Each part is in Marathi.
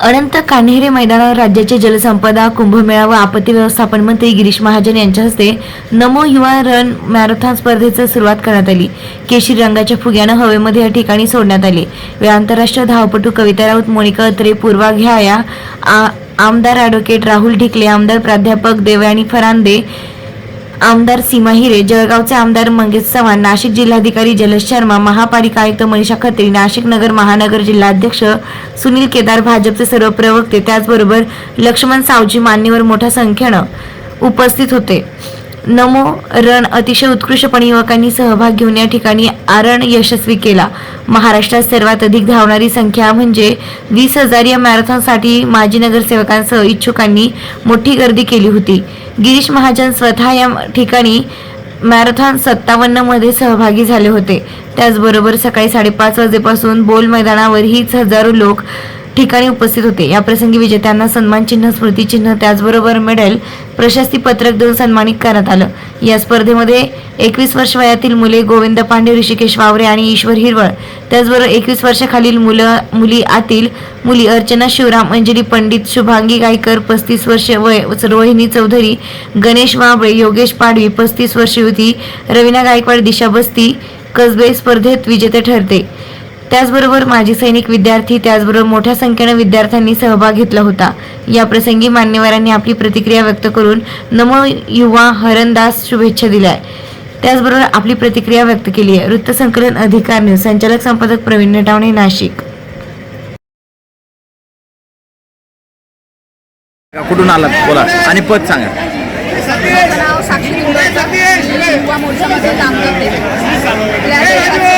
अनंत कान्हेरे मैदानावर राज्याचे जलसंपदा कुंभमेळा व आपत्ती व्यवस्थापन मंत्री गिरीश महाजन यांच्या हस्ते नमो युवा रन मॅरेथॉन स्पर्धेची सुरुवात करण्यात आली. केशरी रंगाच्या फुग्यानं हवेमध्ये या ठिकाणी सोडण्यात आले. व आंतरराष्ट्रीय धावपटू कविता राऊत मोनिका अत्रे पूर्वा घ्याया आ- आमदार ॲडव्होकेट राहुल ढिकले आमदार प्राध्यापक देवयानी फरांदे आमदार सीमा हिरे जळगावचे आमदार मंगेश चव्हाण नाशिक जिल्हाधिकारी जलज शर्मा महापालिका आयुक्त मनीषा खत्री नाशिक नगर महानगर जिल्हाध्यक्ष सुनील केदार भाजपचे सर्व प्रवक्ते त्याचबरोबर लक्ष्मण सावजी मान्यवर मोठ्या संख्येनं उपस्थित होते. नमो रण अतिशय उत्कृष्टपणे युवकांनी सहभाग घेऊन या ठिकाणी आरण यशस्वी केला. महाराष्ट्रात सर्वात अधिक धावणारी संख्या म्हणजे वीस हजार या मॅरेथॉनसाठी माजी नगरसेवकांसह इच्छुकांनी मोठी गर्दी केली होती. गिरीश महाजन स्वतः या ठिकाणी मॅरेथॉन सत्तावन्नमध्ये सहभागी झाले होते. त्याचबरोबर सकाळी साडेपाच वाजेपासून बोल मैदानावर हीच हजारो लोक ठिकाणी उपस्थित होते. या प्रसंगी विजेत्यांना सन्मान चिन्ह स्मृती चिन्ह त्याचबरोबर मेडल प्रशस्ती पत्रक देऊन सन्मानित करण्यात आलं. या स्पर्धेमध्ये एकवीस वर्ष वयातील मुले गोविंद पांडे ऋषिकेश वावरे आणि ईश्वर हिरवळ. त्याचबरोबर एकवीस वर्षाखालील मुलं मुली आतील मुली अर्चना शिवराम अंजली पंडित शुभांगी गायकर पस्तीस वर्ष वय रोहिणी चौधरी गणेश वाबळे योगेश पाडवी पस्तीस वर्ष युती रवीना गायकवाड दिशा बस्ती कसबे स्पर्धेत विजेते ठरते. त्याचबरोबर माजी सैनिक विद्यार्थी त्याचबरोबर मोठ्या संख्येनं विद्यार्थ्यांनी सहभाग घेतला होता. या प्रसंगी मान्यवरांनी आपली प्रतिक्रिया व्यक्त करून नमो युवा हरणदास शुभेच्छा दिल्या. त्याचबरोबर आपली प्रतिक्रिया व्यक्त केली आहे. वृत्तसंकलन अधिकार न्यूज. संचालक संपादक प्रवीण नटावणे नाशिक. कुठून आलात? बोला. आणि पद सांगा. नाव साक्षी युवा मोर्चामध्ये काम करते.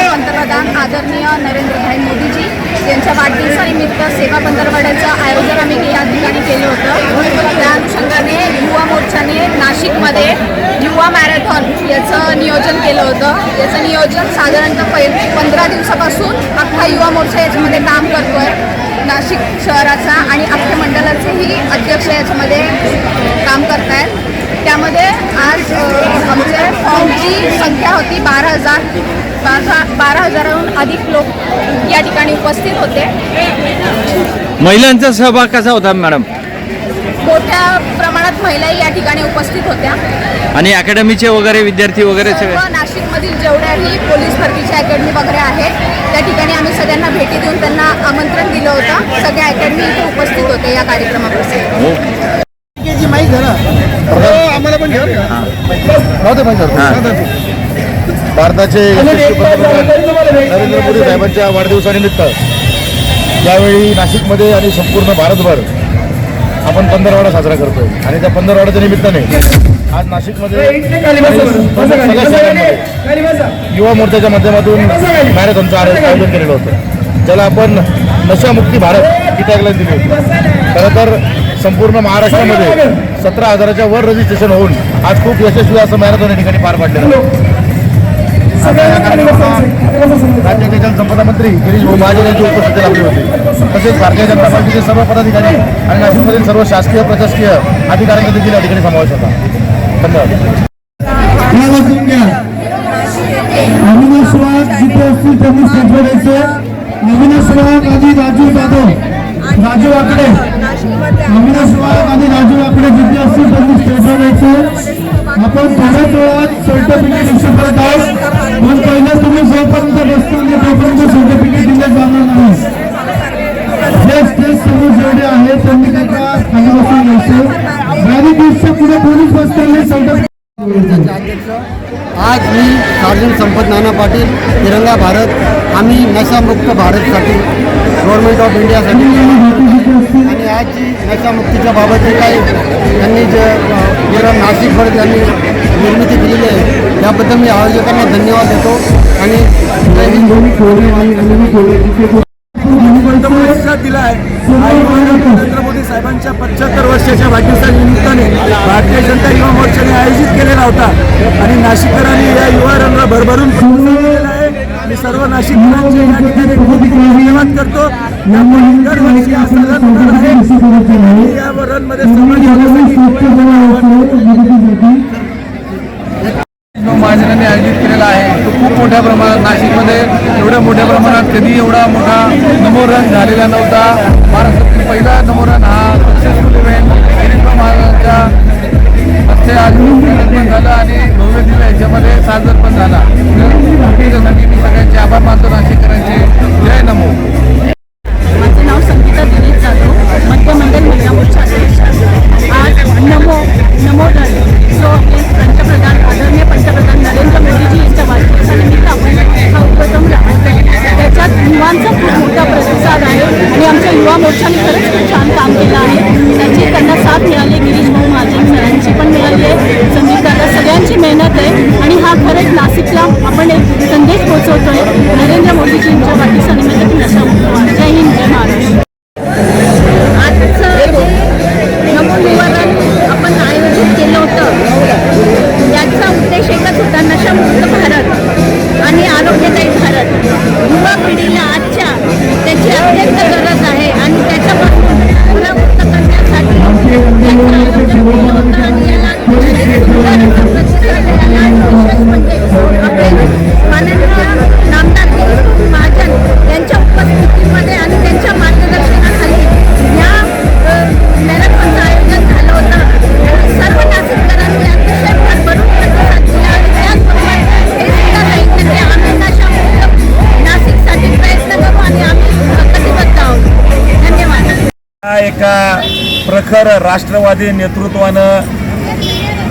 पंतप्रधान आदरणीय नरेंद्रभाई मोदीजी यांच्या वाढदिवसानिमित्त सेवा पंधरवड्याचं आयोजन आम्ही या ठिकाणी केलं होतं. त्या अनुषंगाने युवा मोर्चाने नाशिकमध्ये युवा मॅरेथॉन याचं नियोजन केलं होतं. याचं नियोजन साधारणतः पै पंधरा दिवसापासून अख्खा युवा मोर्चा याच्यामध्ये काम करतोय. नाशिक शहराचा आणि अख्ख्या मंडळाचेही अध्यक्ष याच्यामध्ये काम करतायत. त्यामध्ये आज आमच्या फॉर्मची संख्या होती बारा हजार. बारा बारा हजाराहून अधिक लोक या ठिकाणी उपस्थित होते. महिलांचा सहभाग कसा होता मॅडम? मोठ्या प्रमाणात महिलाही या ठिकाणी उपस्थित होत्या. आणि अकॅडमीचे वगैरे विद्यार्थी वगैरे सगळे? सर्व नाशिकमधील जेवढ्याही पोलीस भरतीच्या अकॅडमी वगैरे आहेत त्या ठिकाणी आम्ही सगळ्यांना भेटी देऊन त्यांना आमंत्रण दिलं होतं. सगळ्या अकॅडमी इथे उपस्थित होते या कार्यक्रमाप्रसंगी हो. आम्हाला पण घ्या नव्हते पण हा. भारताचे पंतप्रधान नरेंद्र मोदी साहेबांच्या वाढदिवसानिमित्त. यावेळी नाशिकमध्ये आणि संपूर्ण भारतभर आपण पंधरवाडा साजरा करतोय. आणि त्या पंधरवाड्याच्या निमित्ताने आज नाशिकमध्ये युवा मोर्चाच्या माध्यमातून मॅरेथॉनचं आयोजन आयोजन केलेलं होतं. ज्याला आपण नशामुक्ती भारत ही टॅगलाईन दिली होती. खरं तर संपूर्ण महाराष्ट्रामध्ये सतरा हजाराच्या वर रजिस्ट्रेशन होऊन आज खूप यशस्वी असं मॅरेथॉन या ठिकाणी पार पाडलेलं राज्याचे जलसंपदा मंत्री गिरीश भाऊ महाजन यांची उपस्थिती लाभली होती. तसेच भारतीय जनता पार्टीचे सर्व पदाधिकारी आणि नाशिकमधील सर्व शासकीय प्रशासकीय अधिकाऱ्यांचा देखील या ठिकाणी समावेश होता. धन्यवाद. अविनाश वाघ जिथे असतील त्यांनी स्टेजवर अविनाश वाघ आणि राजू जाधव. राजू वाकडे. अविनाश वाघ आणि राजू वाकडे जिथे असतील त्यांनी स्टेजवर यायचं. आपण थोड्याच वेळात सर्टिफिकेट इश्यू करत आहोत. पण पहिलं तुम्ही जोपर्यंत बसताना तोपर्यंत सर्टिफिकेट दिले जाणार नाही. जे स्टेज समोर जेवढे आहेत त्यांनी त्याचा खाली बसून घ्यायचं बॅरिकेडच्या पुढे पोलीस बसताना सर्टिफिकेट आज मी सार्जन संपत नाना पाटील तिरंगा भारत आम्ही नशामुक्त भारतसाठी गव्हर्नमेंट ऑफ इंडियासाठी आणि आज जी नशामुक्तीच्या बाबतचे काही त्यांनी जे अ, नाशिकभर त्यांनी निर्मिती केलेली आहे त्याबद्दल मी आयोजकांना धन्यवाद देतो. आणि जय हिंद. दिला आहे नरेंद्र मोदी साहेबांच्या पंच्याहत्तर वर्षाच्या वाढदिवसाच्या निमित्ताने भारतीय जनता युवा मोर्चाने आयोजित केलेला होता. आणि नाशिककरांनी या युवा रंगला भरभरून प्रतिसाद आहे. आणि सर्व नाशिककरांचे या ठिकाणी खूप धन्यवाद करतो. दरवर्षी हा सगळ्यात होणार आहे या रनमध्ये सहभागी महाजनांनी मोठ्या प्रमाणात नाशिकमध्ये एवढ्या मोठ्या प्रमाणात कधी एवढा मोठा नमोरन झालेला नव्हता. महाराष्ट्रातील पहिला नंबर हा सक्सेसफुल इव्हेंट गिरीश्वर महाराजांच्या हस्ते आज पण झालं आणि भव्य दिव्य याच्यामध्ये साजर पण झाला. त्याच्यासाठी मी सगळ्यांचे आभार मानतो. नाशिककरांचे जय नमो. माझं नाव संगीता दिलीप संदेश पोहोचवतोय नरेंद्र मोदीजींच्या वाढदिवसानिमित्त की नशामुक्त व्हा. एका प्रखर राष्ट्रवादी नेतृत्वानं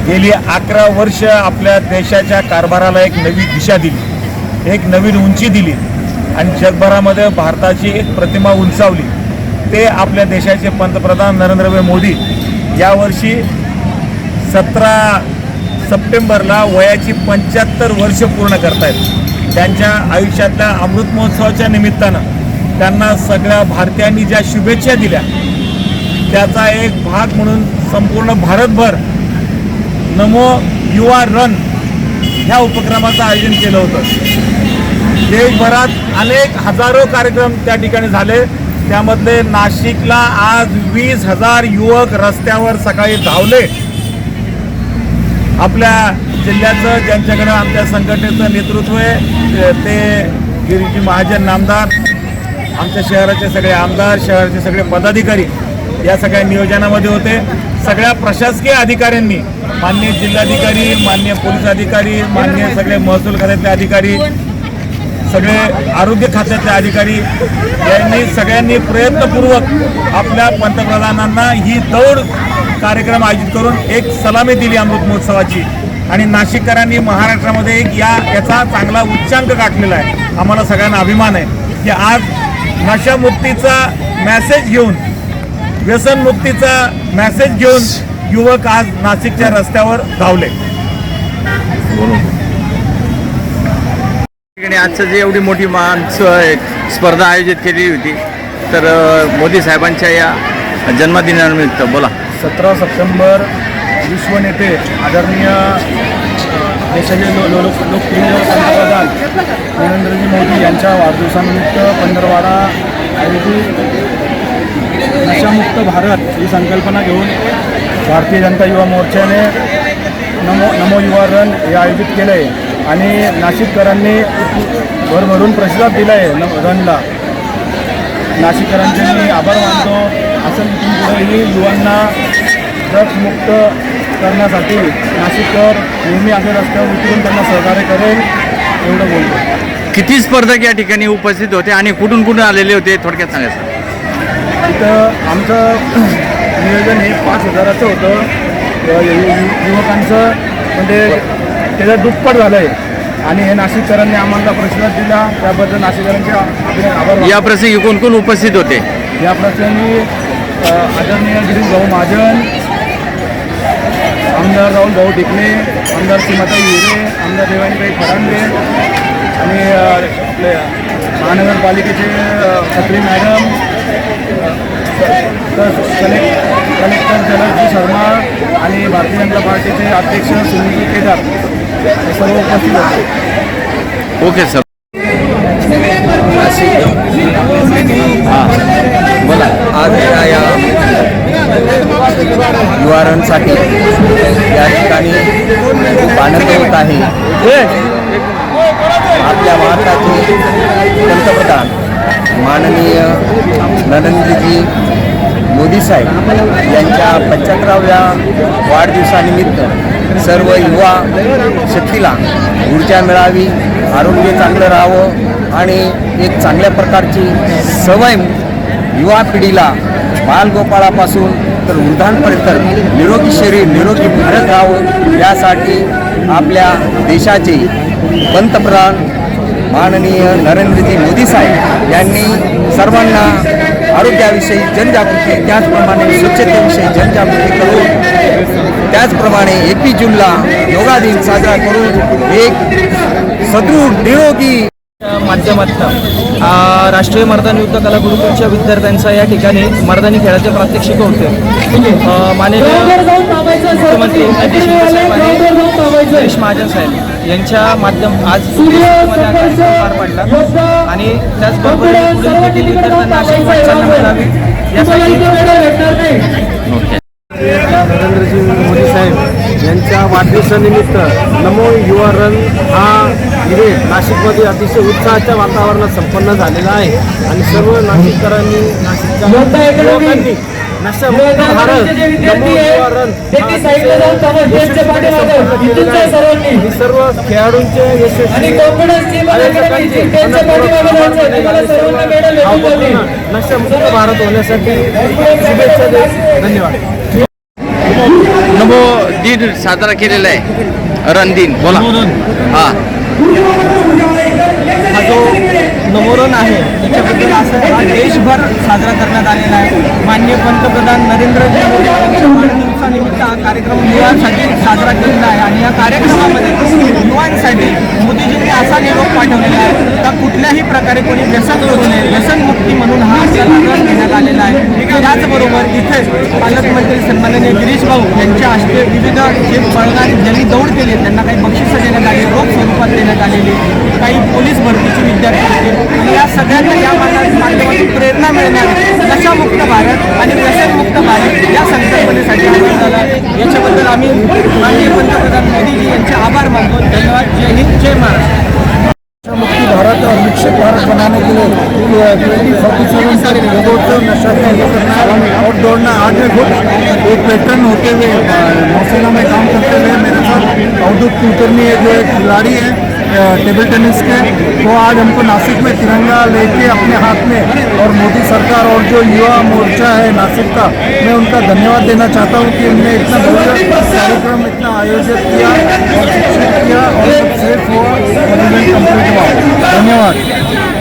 गेली अकरा वर्ष आपल्या देशाच्या कारभाराला एक नवी दिशा दिली एक नवीन उंची दिली आणि जगभरामध्ये भारताची एक प्रतिमा उंचावली. ते आपल्या देशाचे पंतप्रधान नरेंद्रभाई मोदी यावर्षी सतरा सप्टेंबरला वयाची पंच्याहत्तर वर्ष पूर्ण करतायत. त्यांच्या आयुष्यातल्या अमृत महोत्सवाच्या निमित्तानं त्यांना सगळ्या भारतीयांनी ज्या शुभेच्छा दिल्या त्याचा एक भाग म्हणून संपूर्ण भारतभर नमो युवा रन ह्या उपक्रमाचं आयोजन केलं होतं. देशभरात अनेक हजारो कार्यक्रम त्या ठिकाणी झाले. त्यामधले नाशिकला आज वीस हजार युवक रस्त्यावर सकाळी धावले. आपल्या जिल्ह्याचं ज्यांच्याकडे आमच्या संघटनेचं नेतृत्व आहे ते गिरीजी महाजन नामदार आमच्या शहराचे सगळे आमदार शहराचे सगळे पदाधिकारी. या सगळ्या नियोजनामध्ये होते. सगळ्या प्रशासकीय अधिकाऱ्यांनी मान्य जिल्हाधिकारी मान्य पोलीस अधिकारी मान्य सगळे महसूल खात्यातले अधिकारी सगळे आरोग्य खात्यातले अधिकारी यांनी सगळ्यांनी प्रयत्नपूर्वक आपल्या पंतप्रधानांना ही दौड कार्यक्रम आयोजित करून एक सलामी दिली अमृत महोत्सवाची. आणि नाशिककरांनी महाराष्ट्रामध्ये एक या याचा चांगला उच्चांक गाठलेला आहे. आम्हाला सगळ्यांना अभिमान आहे की आज नशामुक्तीचा मॅसेज घेऊन व्यसनमुक्तीचा मॅसेज घेऊन युवक आज नाशिकच्या रस्त्यावर धावले. आजचं जे एवढी मोठी माणसं एक स्पर्धा आयोजित केली होती तर मोदी साहेबांच्या या जन्मदिनानिमित्त बोला. सतरा सप्टेंबर विश्वनेते आदरणीय देशाचे लो लो लोक- लोकप्रिय पंतप्रधान नरेंद्रजी मोदी यांच्या वाढदिवसानिमित्त पंधरवाडा आयोजित मुक्त भारत ही संकल्पना घेऊन भारतीय जनता युवा मोर्चाने नमो नमो युवा रन हे आयोजित केलं आहे आणि नाशिककरांनी भरभरून प्रतिसाद दिला आहे न रनला नाशिककरांचे मी आभार मानतो. असं पुढेही युवांना ड्रग्समुक्त करण्यासाठी नाशिककर नेहमी अशा रस्त्यावर उतरून त्यांना सहकार्य करेल एवढं बोलतो. किती स्पर्धक या ठिकाणी उपस्थित होते आणि कुठून कुठून आलेले होते थोडक्यात सांगायचं तिथं आमचं नियोजन हे पाच हजाराचं होतं. युवकांचं म्हणजे त्याचं दुप्पट झालं आहे आणि हे नाशिककरांनी आम्हाला प्रतिसाद दिला. त्याबद्दल नाशिककरांचे आभार. या प्रसंगी कोण कोण उपस्थित होते? या प्रसंगी आदरणीय गिरीश भाऊ महाजन आमदार राहुल भाऊ टिकले आमदार सीमाताई हिरे आमदार देवानीबाई फरांदे आणि आपले महानगरपालिकेचे खत्री मॅडम तर कलेक्ट कलेक्टर जलदजी शर्मा आणि भारतीय जनता पार्टीचे अध्यक्ष सुनील केदार हे सर्व उपस्थित होते. Okay sir. हां. बोला. आज या या निवारणसाठी या ठिकाणी खूप आनंद होत आहे. आपल्या भारताचे पंतप्रधान माननीय नरेंद्रजी मोदी साहेब यांच्या पंच्याहत्तराव्या वाढदिवसानिमित्त सर्व युवा शक्तीला ऊर्जा मिळावी आरोग्य चांगलं राहावं आणि एक चांगल्या प्रकारची सवय युवा पिढीला बालगोपाळापासून तर वृद्धांपर्यंत निरोगी शरीर निरोगी भारत राहावं यासाठी आपल्या देशाचे पंतप्रधान माननीय नरेंद्रजी मोदी साहेब यांनी सर्वांना आरोग्याविषयी जनजागृती त्याचप्रमाणे स्वच्छतेविषयी जनजागृती करून त्याचप्रमाणे एकवीस जूनला योगा दिन साजरा करून एक सदृढ निरोगी माध्यमातून राष्ट्रीय मर्दानी युद्ध कला गुरुकुलच्या विद्यार्थ्यांचा या ठिकाणी मर्दानी खेळाचे प्रात्यक्षिक होते. माननीय मुख्यमंत्री महाजन साहेब यांच्या माध्यम आज हा पडला आणि त्याचबरोबर पुढील यासाठी नरेंद्रजी मोदी साहेब यांच्या वाढदिवसानिमित्त नमो युवा रन हा इव्हेंट नाशिकमध्ये अतिशय उत्साहाच्या वातावरणात संपन्न झालेला आहे. आणि सर्व नाशिककरांनी नाशिकच्या भारत हा सर्व खेळाडूंचे नशामुक्त भारत होण्यासाठी शुभेच्छा देत धन्यवाद. नमो दिन साजरा केलेला आहे. रन दिन बोला हा. हा जो नवोरण आहे त्याच्याबद्दल असं हा दिवसभर साजरा करण्यात आलेला आहे. माननीय पंतप्रधान नरेंद्रजी मोदी यांच्या वाढदिवसानिमित्त हा कार्यक्रम युवांसाठी साजरा केलेला आहे. आणि या कार्यक्रमामध्ये युवांसाठी मोदीजींनी असा निरोप पाठवलेला आहे का कुठल्याही प्रकारे कोणी व्यसन करू नये व्यसनमुक्ती म्हणून हा जलआग्रह घेण्यात आलेला आहे. त्याचबरोबर इथे पालकमंत्री सन्माननीय गिरीश भाऊ यांच्या हस्ते विविध जे बळणारी ज्यांनी दौड केली त्यांना काही बक्षिसं देण्यात आली रोख स्वरूपात देण्यात आलेली काही पोलीस भरतीचे विद्यार्थी होती. आणि या सगळ्यांना या मार्गा- माध्यमातून नशामुक्त भारत आणि व्यसनमुक्त भारत या संकल्पनेसाठी आवाहन झाला याच्याबद्दल आम्ही माननीय पंतप्रधान मोदीजी यांचे आभार मानतो. धन्यवाद. जय हिंद. जय महाराष्ट्र. मुक्ति भारत और विकसित भारत बनाने के लिए ट्वेंटी फोर्टी सेवन तक लोगोत्सव नशा करना और दौड़ना आज में खुद एक पैटर्न होते हुए नौसेना में काम करते हुए मेरे साथ अवधूत कुलकर्णी है जो एक खिलाड़ी है। टेबल टेनिस के, वो आज हमको नासिक में तिरंगा लेके अपने हाथ में, और मोदी सरकार और जो युवा मोर्चा है नासिक का, मैं उनका धन्यवाद देना चाहता हूँ कि उनने इतना बड़ा कार्यक्रम इतना आयोजित किया और शिक्षित किया और सेफ़ हुआ। धन्यवाद।